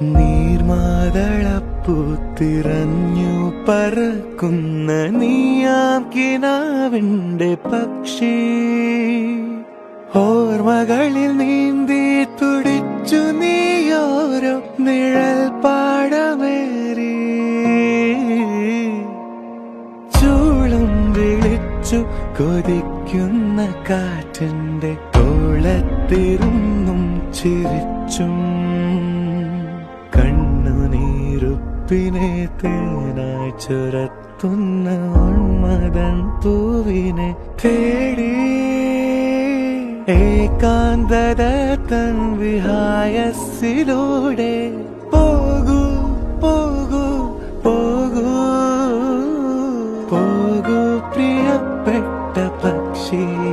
നീർമാതളപ്പൂത്തിറഞ്ഞു പറക്കുന്ന നീയാം കിനാവിന്റെ പക്ഷി ഓർമ്മകളിൽ നീന്തി തുടിച്ചു നീയോരോ നിഴൽ പാടമേറി. ചൂളം വിളിച്ചു കൊതിക്കുന്ന കാറ്റിന്റെ കോളത്തിരുന്നും ചിരിച്ചും പൂപ്പിനെ തേനായി ചുരത്തുന്ന ഉന്മതൻ പൂവിനെ തേടി. ഏകാന്തത തൻ വിഹായസിലൂടെ പോകൂ പോകൂ പോകൂ. പോകൂ പ്രിയപ്പെട്ട പക്ഷിയെ.